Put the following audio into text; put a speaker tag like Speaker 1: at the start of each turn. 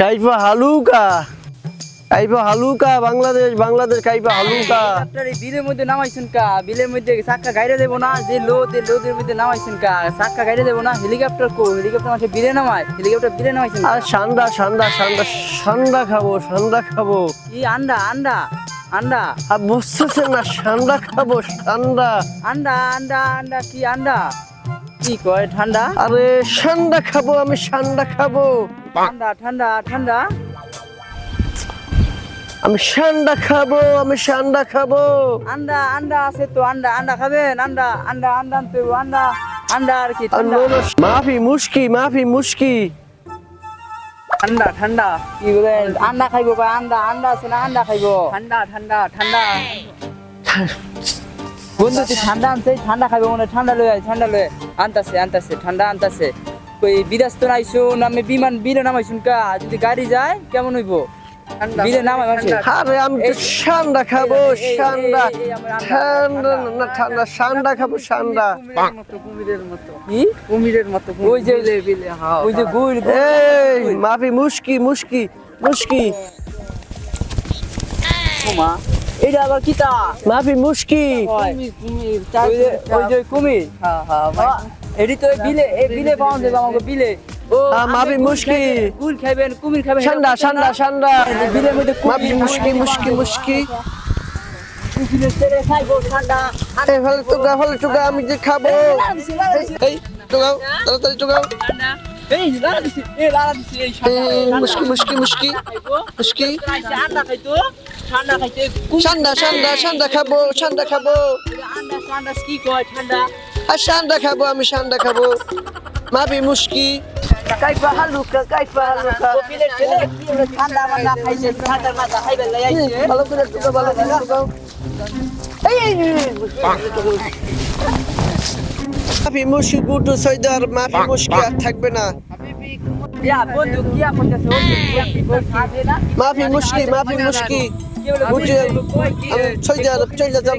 Speaker 1: কাইফা হালুকা। কাইফা হালুকা বাংলাদেশ বাংলাদেশ কাইফা হালুকা।
Speaker 2: আপনার বিলের মধ্যে নামাইছেন কা? বিলের মধ্যে চাক্কা গাইরে দেবো না যে লোদ এই লোদের মধ্যে নামাইছেন কা? চাক্কা গাইরে দেবো না হেলিকপ্টার কো হেলিকপ্টার মাসে বিলে নামায় হেলিকপ্টার বিলে নামাইছেন
Speaker 1: আর সান্ডা সান্ডা সান্ডা সান্ডা খাব সান্ডা খাব।
Speaker 2: কি আন্ডা আন্ডা আন্ডা।
Speaker 1: আর বুঝতেছে না সান্ডা খাব সান্ডা
Speaker 2: আন্ডা আন্ডা আন্ডা কি আন্ডা? কি কয় ঠান্ডা?
Speaker 1: আরে সান্ডা খাব আমি সান্ডা খাব।
Speaker 2: ঠান্ডা ঠান্ডা ঠান্ডা।
Speaker 1: আমি ঠান্ডা খাব আমি সান্ডা খাব।
Speaker 2: আন্ডা আন্ডা আছে তো আন্ডা আন্ডা খাবেন? আন্ডা আন্ডা আন্ডা আনতে আন্ডা। আন্ডা আর কি ঠান্ডা।
Speaker 1: মাফি মুশকি মাফি মুশকি।
Speaker 2: ঠান্ডা ঠান্ডা। কি বলেন? আন্ডা খাইবো কয় আন্ডা আন্ডা আছে না আন্ডা খাইবো? ঠান্ডা ঠান্ডা ঠান্ডা। বন্ধু তুই ঠান্ডা আনছে ঠান্ডা খাইবো মনে ঠান্ডা লয়ে ঠান্ডা লয়ে। আনতাছে আনতাছে ঠান্ডা আনতাছে। কই বিদেশ তো নাইছুন আমি বিমান বিলে নামাইছুন কা? যদি গাড়ি যায় কেমন হইবো? বিলে নামাই
Speaker 1: আরে আমি তো
Speaker 2: এই-
Speaker 1: খাব ঠান্ডা।
Speaker 2: ঠান্ডা,
Speaker 1: না ঠান্ডা খাব সান্ডা
Speaker 2: কুমিরের মতো
Speaker 3: কি? কুমিরের মতো
Speaker 2: ওই যে
Speaker 3: বিলে বিলে হ্যাঁ
Speaker 2: ওই যে গুড়
Speaker 1: এই মাফি মুশকি মুশকি মুশকি।
Speaker 2: মা। এটা আবার কিতা
Speaker 1: মাফি মুশকি
Speaker 2: ওই যে কুমির
Speaker 3: হ্যাঁ হ্যাঁ
Speaker 2: আ, তো বিলে এই বিলে পাওয়া যাবে আমাকে বিলে।
Speaker 1: মাবি মুশকি।
Speaker 2: কুমির খাবেন বিলের মধ্যে
Speaker 1: মুশকি মুশকি মুশকি
Speaker 2: ঠান্ডা
Speaker 1: আমি যে খাব। এই টুকাও তাড়াতাড়ি টুকাও
Speaker 2: এই লালা দিছি এই লালা দিছি এই
Speaker 1: এই, মুশকি মুশকি মুশকি মুশকি
Speaker 2: ঠান্ডা খাইতো ঠান্ডা
Speaker 1: সান্ডা খাব খাব।
Speaker 2: ঠান্ডা ঠান্ডা কি কয় ঠান্ডা?
Speaker 1: আর সান্ডা খাব আমি সান্ডা খাব। মাফি মুশকি।
Speaker 2: কাইফা হালুকা কাইফা হালুকা। ঠান্ডা আমার খাইছে ঠান্ডার মাথা খাইবে লাইছে
Speaker 1: ভালো করে টুকা ভালো করে টুকাও মাফি মুশকি গুটু সৈদার মাফি মুশকি আর থাকবে না। মাফি মুশকি মাফি মুশকি। সৈদার চলে যাব